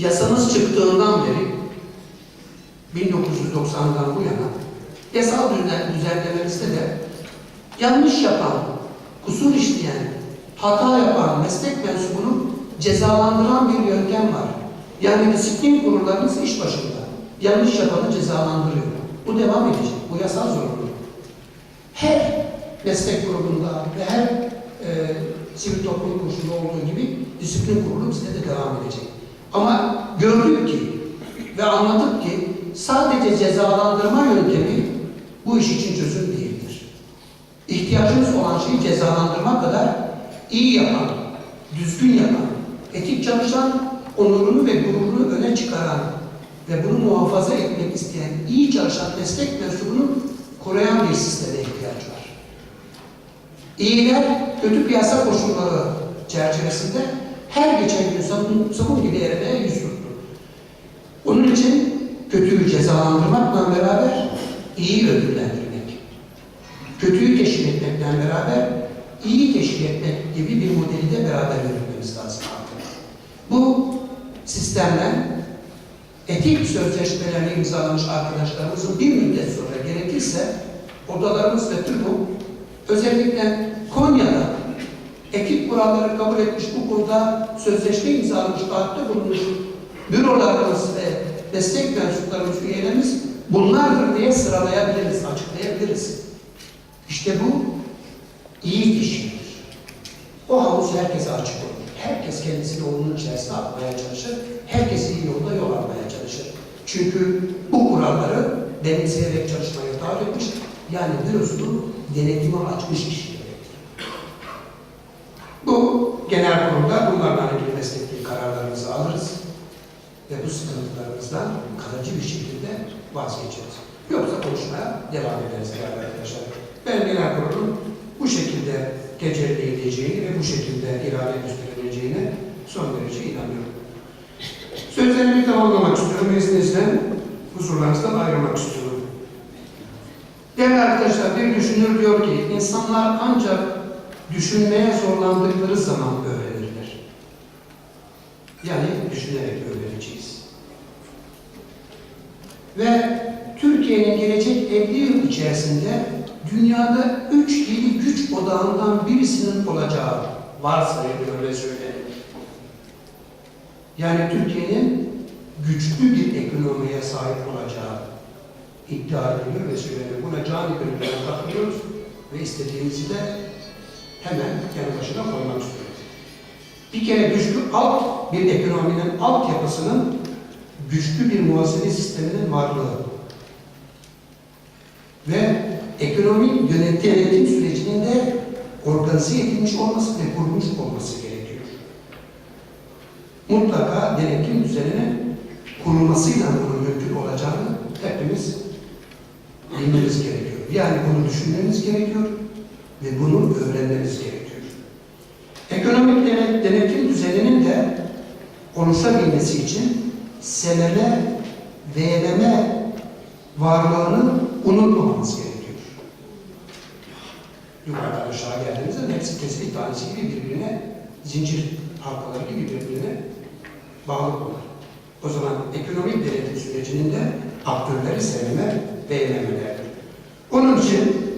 yasamız çıktığından beri 1990'dan bu yana yasal düzen, düzenlememizde de yanlış yapan, kusur işleyen, hata yapan meslek mensubunu cezalandıran bir yöntem var. Yani disiplin kurullarımız iş başında. Yanlış yapanı cezalandırıyor. Bu devam edecek. Bu yasal zorunluluk. Her meslek grubunda ve her e, sivil toplum kuruluşunda olduğu gibi disiplin kurulu bizde de devam edecek. Ama gördük ki ve anladık ki sadece cezalandırma yöntemi bu iş için çözüm değildir. İhtiyacımız olan şeyi cezalandırma kadar iyi yapan, düzgün yapan, etik çalışan, onurunu ve gururunu öne çıkaran ve bunu muhafaza etmek isteyen, iyi çalışan meslek mensubunu koruyan bir sisteme ihtiyaç var. İyiler, kötü piyasa koşulları çerçevesinde her geçen gün sabun, sabun gibi erimeye yüz tuttu. Onun için kötüyü cezalandırmakla beraber iyi ödüllendirmek, kötüyü teşvik etmekle beraber iyi teşvik etmek gibi bir modeli de beraber yürütmemiz lazım artık. Bu sistemden etik sözleşmelerini imzalamış arkadaşlarımızın bir müddet sonra gerekirse odalarımız ve TÜRK'un özellikle Konya'da etik kuralları kabul etmiş bu konuda sözleşme imzalamış, taahhütte bulunmuş bürolarımız ve destek mensuplarımız, üyelerimiz bunlardır diye sıralayabiliriz, açıklayabiliriz. İşte bu iyi kişidir. O havuz herkese açık olur. Herkes kendisini onun içerisine atmaya çalışır. Herkes iyi yolda yol almaya çalışır. Çünkü bu kuralları benimseyerek çalışmaya taahhüt etmiş, yani bürosunu denetime açmış kişi demektir. Bu genel kurulda bunlarla ilgili mesleki kararlarımızı alırız ve bu sıkıntılarımızdan kalıcı bir şekilde vazgeçeriz. Yoksa konuşmaya devam ederiz değerli arkadaşlar. Ben genel kurulun bu şekilde tecelli edeceğini ve bu şekilde irade gösterebileceğine son derece inanıyorum. Sözlerimi tamamlamak istiyorum. İzninizle huzurlarınızdan ayrılmak istiyorum. Değerli arkadaşlar, bir düşünür diyor ki, insanlar ancak düşünmeye zorlandıkları zaman öğrenirler. Yani düşünerek öğreneceğiz. Ve Türkiye'nin gelecek 50 yıl içerisinde dünyada üç yeni güç odağından birisinin olacağı varsayılıyor ve söyleniyor. Yani Türkiye'nin güçlü bir ekonomiye sahip olacağı iddia ediliyor ve söyleniyor. Buna cani gönülden katılıyoruz ve istediğimizi de hemen yanı başına koymak istiyoruz. Bir kere güçlü alt bir ekonominin altyapısının güçlü bir muhasebe sisteminin varlığı ve ekonomik yönetim, yönetim sürecinin de organize edilmiş olması ve kurulmuş olması gerekiyor. Mutlaka denetim düzeninin kurulmasıyla bunun mümkün olacağını hepimiz bilmemiz gerekiyor. Yani bunu düşünmemiz gerekiyor ve bunu öğrenmemiz gerekiyor. Ekonomik denet, denetim düzeninin de oluşabilmesi için seneme, veyleme varlığını unutmamamız gerekiyor. Yukarıdan aşağı geldiğimizde hepsi kesik tanesi gibi birbirine, zincir halkaları gibi birbirine bağlı olur. O zaman ekonomik denetim sürecinin de aktörleri sevme ve. Onun için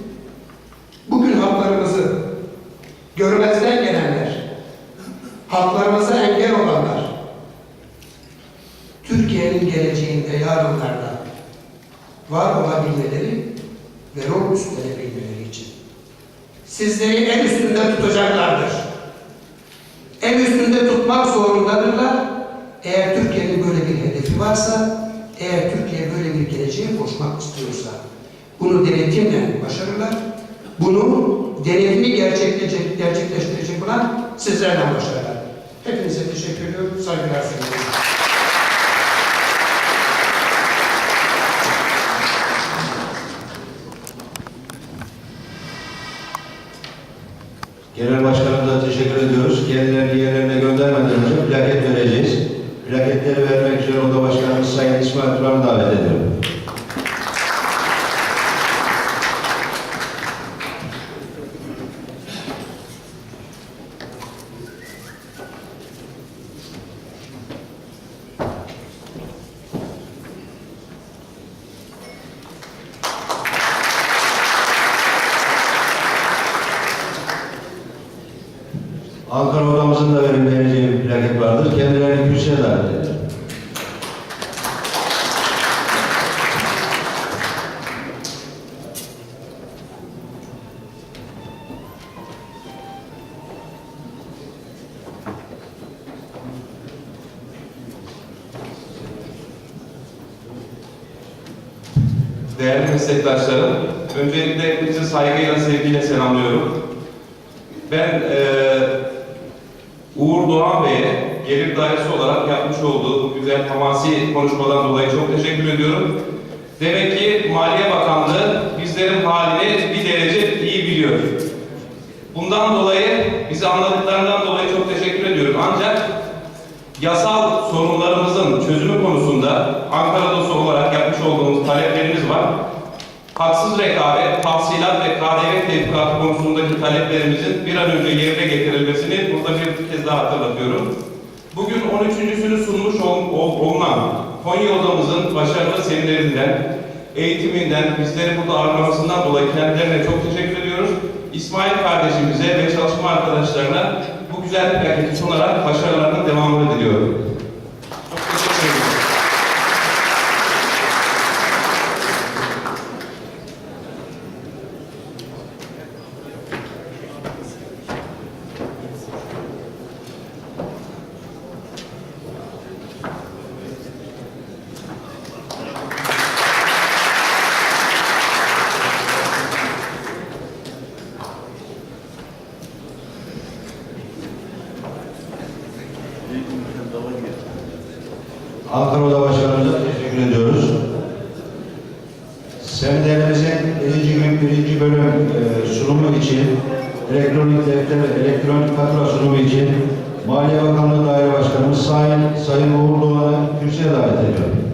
Türkiye'nin geleceğinde yarınlarda var olabilmeleri ve rol üstlenebilmeleri için sizleri el üstünde tutacaklardır. El üstünde tutmak zorundadırlar. Eğer Türkiye'nin böyle bir hedefi varsa, eğer Türkiye böyle bir geleceğe koşmak istiyorsa, bunu denetimle başarırlar. Bunu denetimi gerçekleştirecek, gerçekleştirecek olan sizlerden başarırlar. Hepinize teşekkür ediyorum. Saygılar sunuyorum. Genel Başkanımıza teşekkür ediyoruz. Kendilerini yerlerine göndermeden önce plaket vereceğiz. Plaketleri vermek üzere Oda Başkanımız Sayın İsmail Turan'ı davet ediyorum. Kendilerini kürsüye davet ediyorum. Değerli meslektaşlarım, öncelikle hepinizi saygıyla, sevgiyle selamlıyorum. Ben eee Uğur Doğan Bey'e gelir dairesi olarak yapmış olduğu bu güzel hamasi konuşmadan dolayı çok teşekkür ediyorum. Demek ki Maliye Bakanlığı bizlerin halini bir derece iyi biliyor. Bundan dolayı, bizi anladıklarından dolayı çok teşekkür ediyorum. Ancak yasal sorunlarımızın çözümü konusunda Ankara Dosu olarak yapmış olduğumuz taleplerimiz var. Haksız rekabet, tahsilat ve KDV tevfikatı konusundaki taleplerimizin bir an önce yerine getirilmesini burada bir kez daha hatırlatıyorum. Bugün 13.sünü sunmuş ol, ol- olunan Konya odamızın başarılı seminerinden, eğitiminden, bizleri burada ağırlamasından dolayı kendilerine çok teşekkür ediyoruz. İsmail kardeşimize ve çalışma arkadaşlarına bu güzel plaketi sunarak başarılarının devamını diliyorum. Çok teşekkür ederim. Ankara Oda Başkanımıza teşekkür ediyoruz. Seminerimizin birinci gün birinci bölüm e, sunumu için elektronik defter, elektronik fatura sunumu için Maliye Bakanlığı Daire Başkanımız Sayın, Sayın Uğur Doğan'ı kürsüye davet ediyorum.